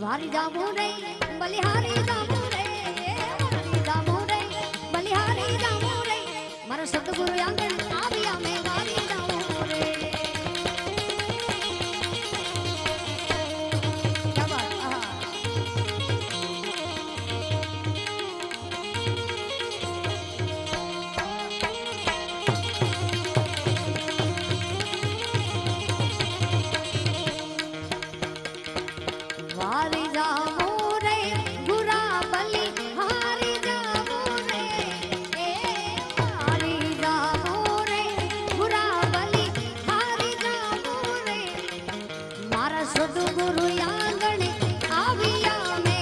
વારી જામુ રે, બલિહારી જામુ રે વારી જામુ રે, બલિહારી જામુ રે. મારા સતગુરુ આંગણ આંગણે આવ્યા મે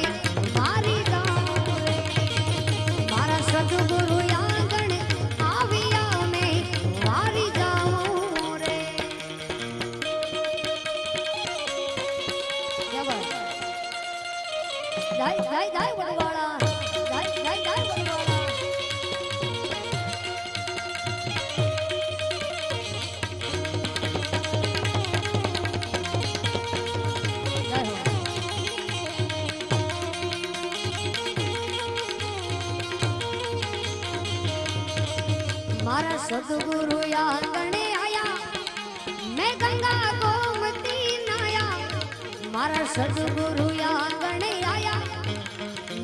મારી મારા સદગુરુ આંગણે આયા. મેં ગંગા ગોમતી નાયા. મારા સદગુરુ આંગણે આયા.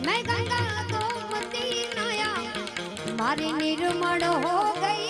મેં ગંગા ગોમતી નાયા. મારી નિર્મળ હો ગઈ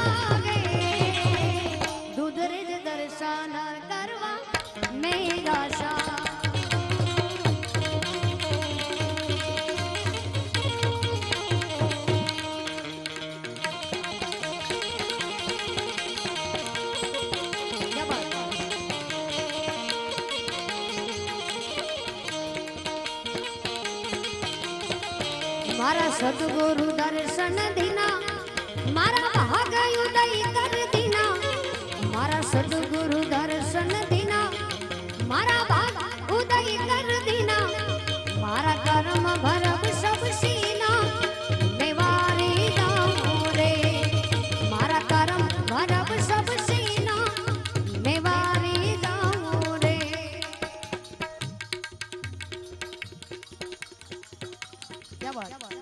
મારા સદગુરુ દર્શન દિના, મારા ભાગ ઉદય કર દિના, મારા સદગુરુ દર્શન દિના, મારા ભાગ ઉદય કર દિના, મારા કર્મ ભરમ var.